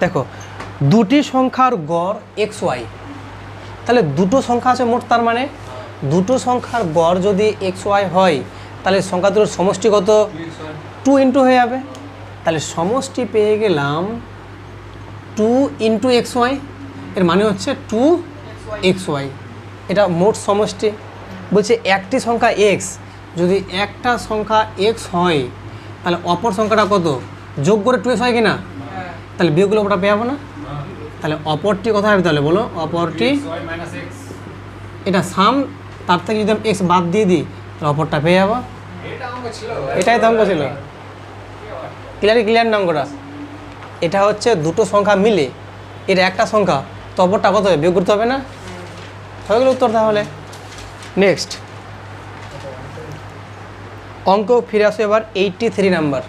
দেখো, দুটি সংখ্যার গড় এক্স ওয়াই তাহলে দুটো সংখ্যা আছে মোট তার মানে? দুটো সংখ্যার গড় যদি এক্স ওয়াই হয়, তাহলে সংখ্যা দুটোর সমষ্টি কত? টু ইন্টু হয়ে যাবে। তাহলে সমষ্টি পেয়ে গেলাম টু ইন্টু এক্স ওয়াই এর মানে হচ্ছে টু এক্স ওয়াই এটা মোট সমষ্টি। বলছে একটি সংখ্যা এক্স যদি একটা সংখ্যা এক্স হয়, তাহলে অপর সংখ্যাটা কত? যোগ করে টু এক্স হয় কি না তাহলে বিয়োগগুলো ওটা পেয়ে যাব না? তাহলে অপরটি কোথায় হবে তাহলে বলো? অপরটি এটা সাম তার থেকে যদি আমি এক্স বাদ দিয়ে দিই তাহলে অপরটা পেয়ে যাব। এটাই তো অঙ্ক ছিল। ক্লিয়ার না অঙ্কটা এটা হচ্ছে দুটো সংখ্যা মিলে এর একটা সংখ্যা তো অপরটা কত হবে? বিয়োগ করতে হবে না? হয়ে গেল উত্তর তাহলে। নেক্সট অঙ্ক ফিরে আসো এবার এইটটি থ্রি নাম্বার